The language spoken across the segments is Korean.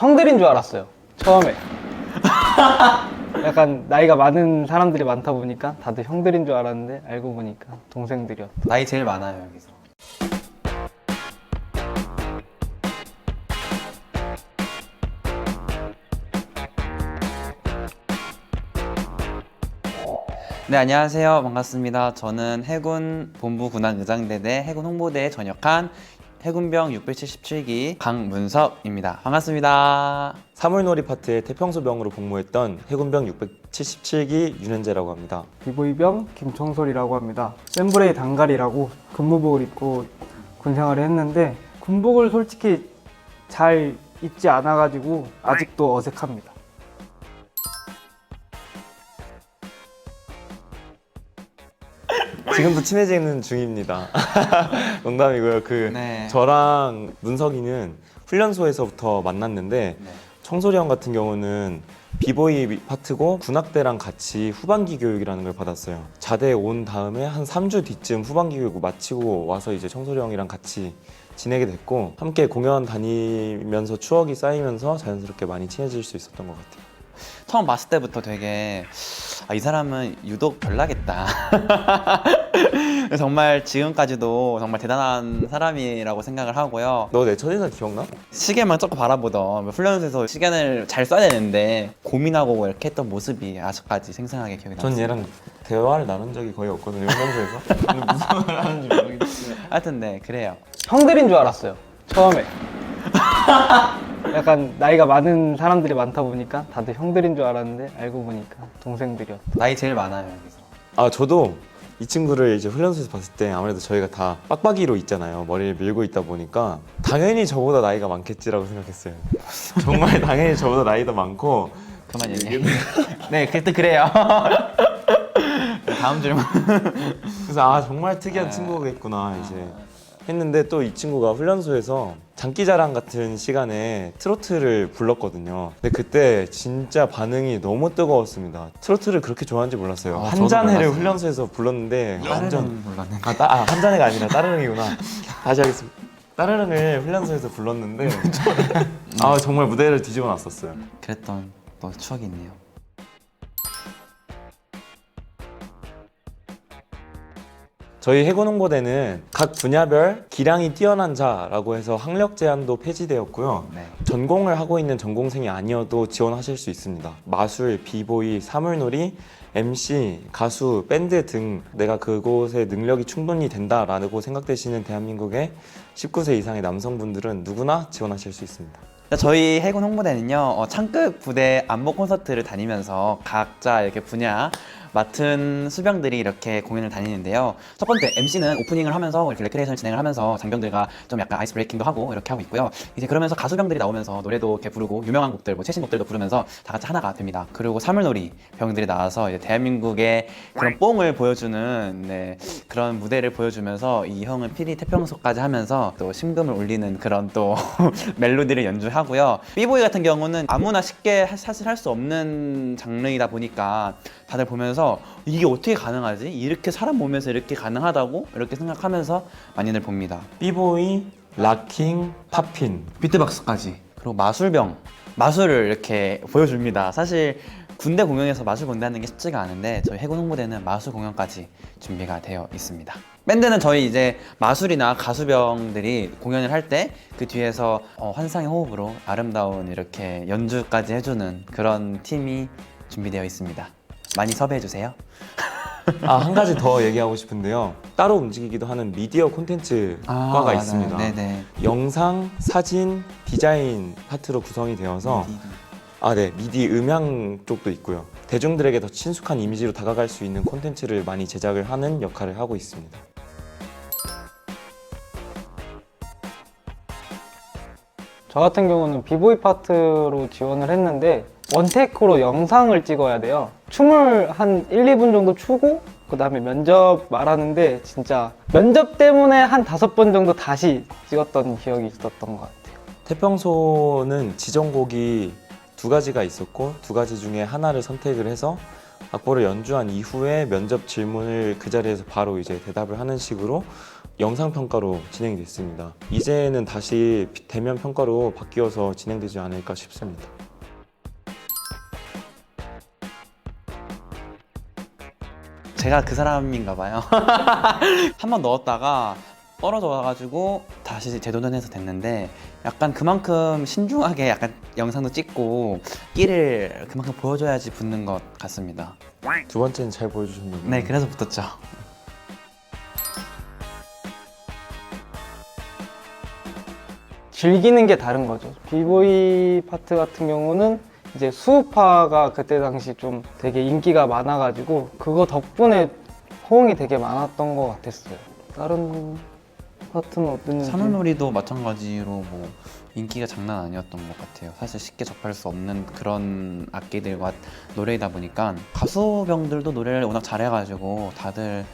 형들인 줄 알았어요. 처음에. 약간 나이가 많은 사람들이 많다 보니까 다들 형들인 줄 알았는데 알고 보니까 동생들이었다. 나이 제일 많아요 여기서. 네 안녕하세요 반갑습니다. 저는 해군 본부 군안 의장대대 해군 홍보대에 전역한 해군병 677기 강문석입니다. 반갑습니다. 사물놀이 파트의 태평소병으로 복무했던 해군병 677기 윤현재라고 합니다. 비보이병 김청솔이라고 합니다. 센브레이 단갈이라고 근무복을 입고 군 생활을 했는데 군복을 솔직히 잘 입지 않아가지고 아직도 어색합니다. 지금도 친해지는 중입니다. 농담이고요. 그 네. 저랑 문석이는 훈련소에서부터 만났는데 네. 청소리 형 같은 경우는 비보이 파트고 군악대랑 같이 후반기 교육이라는 걸 받았어요. 자대 온 다음에 한 3주 뒤쯤 후반기 교육 마치고 와서 이제 청소리 형이랑 같이 지내게 됐고 함께 공연 다니면서 추억이 쌓이면서 자연스럽게 많이 친해질 수 있었던 것 같아요. 처음 봤을 때부터 되게 아, 이 사람은 유독 별나겠다. 정말 지금까지도 정말 대단한 사람이라고 생각을 하고요. 너 내 첫인상 기억나? 시계만 조금 바라보던 훈련소에서 시간을 잘 써야 되는데 고민하고 이렇게 했던 모습이 아직까지 생생하게 기억이 전 나요. 얘랑 대화를 나눈 적이 거의 없거든요 훈련소에서 근데 무슨 말을 하는지 모르겠어요 하여튼 네 그래요. 형들인 줄 알았어요. 처음에. 약간 나이가 많은 사람들이 많다 보니까 다들 형들인 줄 알았는데 알고 보니까 동생들이었다. 나이 제일 많아요 여기서. 아 저도 이 친구를 이제 훈련소에서 봤을 때 아무래도 저희가 다 빡빡이로 있잖아요 머리를 밀고 있다 보니까 당연히 저보다 나이가 많겠지라고 생각했어요 정말 당연히 저보다 나이도 많고 그만 얘기해. 네 그때 그래요. 다음 질문. 그래서 아 정말 특이한 친구겠구나 이제 했는데 또 이 친구가 훈련소에서 장기자랑 같은 시간에 트로트를 불렀거든요. 근데 그때 진짜 반응이 너무 뜨거웠습니다. 트로트를 그렇게 좋아하는지 몰랐어요. 아, 저도 한잔해를 몰랐어요. 훈련소에서 불렀는데 완전 완전 몰랐네. 아, 따, 아 한잔해가 아니라 따르릉이구나. 다시 하겠습니다. 따르릉을 훈련소에서 불렀는데 아 정말 무대를 뒤집어 놨었어요. 그랬던 또 추억이 있네요. 저희 해군 홍보대는 각 분야별 기량이 뛰어난 자라고 해서 학력 제한도 폐지되었고요. 네. 전공을 하고 있는 전공생이 아니어도 지원하실 수 있습니다. 마술, 비보이, 사물놀이, MC, 가수, 밴드 등 내가 그곳에 능력이 충분히 된다라고 생각되시는 대한민국의 19세 이상의 남성분들은 누구나 지원하실 수 있습니다. 저희 해군 홍보대는요 어, 창급 부대 안보 콘서트를 다니면서 각자 이렇게 분야 맡은 수병들이 이렇게 공연을 다니는데요. 첫 번째 MC는 오프닝을 하면서 이렇게 레크레이션 진행을 하면서 장병들과 좀 약간 아이스 브레이킹도 하고 이렇게 하고 있고요. 이제 그러면서 가수병들이 나오면서 노래도 이렇게 부르고 유명한 곡들, 뭐 최신 곡들도 부르면서 다 같이 하나가 됩니다. 그리고 사물놀이 병들이 나와서 이제 대한민국의 그런 뽕을 보여주는 네, 그런 무대를 보여주면서 이 형은 피리 태평소까지 하면서 또 심금을 울리는 그런 또 멜로디를 연주하고요. 삐보이 같은 경우는 아무나 쉽게 하- 사실 할 수 없는 장르이다 보니까 다들 보면서 이게 어떻게 가능하지? 이렇게 사람 몸에서 이렇게 가능하다고 이렇게 생각하면서 많이들 봅니다. 삐보이, 락킹, 팝핀. 비트박스까지 그리고 마술병 마술을 이렇게 보여줍니다. 사실 군대 공연에서 마술 공연하는 게 쉽지가 않은데 저희 해군 홍보대는 마술 공연까지 준비가 되어 있습니다. 밴드는 저희 이제 마술이나 가수병들이 공연을 할 때 그 뒤에서 어, 환상의 호흡으로 아름다운 이렇게 연주까지 해주는 그런 팀이 준비되어 있습니다. 많이 섭외해 주세요. 아, 한 가지 더 얘기하고 싶은데요. 따로 움직이기도 하는 미디어 콘텐츠과가 있습니다. 아, 네네. 영상, 사진, 디자인 파트로 구성이 되어서 아, 네. 미디 음향 쪽도 있고요. 대중들에게 더 친숙한 이미지로 다가갈 수 있는 콘텐츠를 많이 제작을 하는 역할을 하고 있습니다. 저 같은 경우는 비보이 파트로 지원을 했는데 원테이크로 영상을 찍어야 돼요. 춤을 한 1, 2분 정도 추고 그 다음에 면접 말하는데 진짜 면접 때문에 한 다섯 번 정도 다시 찍었던 기억이 있었던 것 같아요. 태평소는 지정곡이 두 가지가 있었고 두 가지 중에 하나를 선택을 해서 악보를 연주한 이후에 면접 질문을 그 자리에서 바로 이제 대답을 하는 식으로 영상 평가로 진행이 됐습니다. 이제는 다시 대면 평가로 바뀌어서 진행되지 않을까 싶습니다. 제가 그 사람인가 봐요. 한 번 넣었다가 떨어져가지고 다시 재도전해서 됐는데 약간 그만큼 신중하게 약간 영상도 찍고 끼를 그만큼 보여줘야지 붙는 것 같습니다. 두 번째는 잘 보여주셨는데 네, 그래서 붙었죠. 즐기는 게 다른 거죠. 비보이 파트 같은 경우는 이제 수우파가 그때 당시 좀 되게 인기가 많아가지고 그거 덕분에 호응이 되게 많았던 것 같았어요. 다른 파트는 어땠는지 산후놀이도 마찬가지로 뭐 인기가 장난 아니었던 것 같아요. 사실 쉽게 접할 수 없는 그런 악기들과 노래이다 보니까 가수병들도 노래를 워낙 잘해가지고 다들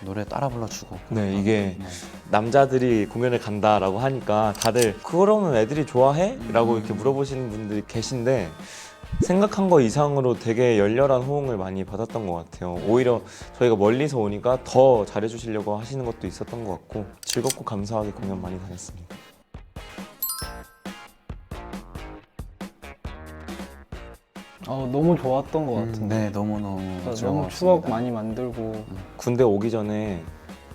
노래 따라 불러주고. 네, 이게 네. 남자들이 공연을 간다라고 하니까 다들 그러면 애들이 좋아해? 라고 음. 이렇게 물어보시는 분들이 계신데 생각한 거 이상으로 되게 열렬한 호응을 많이 받았던 것 같아요. 오히려 저희가 멀리서 오니까 더 잘해주시려고 하시는 것도 있었던 것 같고 즐겁고 감사하게 공연 많이 다녔습니다. 어, 너무 좋았던 것 음, 같은데 네, 너무너무 너무. 추억 많이 만들고 군대 오기 전에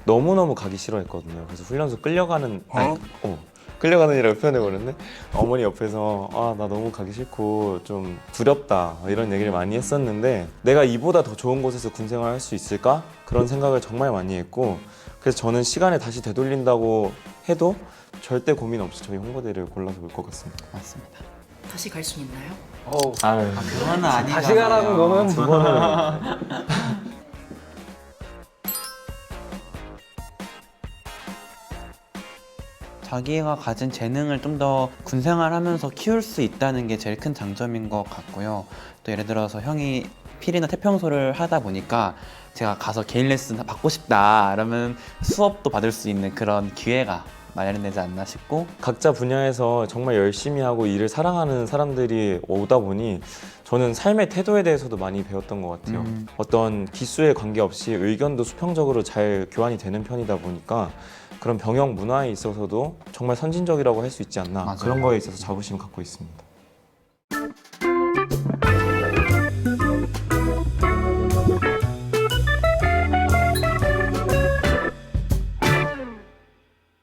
너무너무 가기 싫어했거든요. 그래서 훈련소 끌려가는 아니, 어, 끌려가는이라고 표현해버렸네. 어머니 옆에서 아 나 너무 가기 싫고 좀 두렵다 이런 얘기를 많이 했었는데 내가 이보다 더 좋은 곳에서 군 생활할 수 있을까 그런 생각을 정말 많이 했고 그래서 저는 시간을 다시 되돌린다고 해도 절대 고민 없이 저희 홍보대를 골라서 올 것 같습니다. 맞습니다. 다시 갈 수 있나요? 어우, 아유. 그거는 아니잖아요. 다시 가라는 거는 두 번을 자기가 가진 재능을 좀 더 군생활하면서 키울 수 있다는 게 제일 큰 장점인 것 같고요. 또 예를 들어서 형이 필이나 태평소를 하다 보니까 제가 가서 개인 레슨 받고 싶다 그러면 수업도 받을 수 있는 그런 기회가 마련되지 않나 싶고 각자 분야에서 정말 열심히 하고 일을 사랑하는 사람들이 오다 보니 저는 삶의 태도에 대해서도 많이 배웠던 것 같아요. 음. 어떤 기수에 관계없이 의견도 수평적으로 잘 교환이 되는 편이다 보니까 그런 병영 문화에 있어서도 정말 선진적이라고 할 수 있지 않나 맞아요. 그런 거에 있어서 자부심 갖고 있습니다.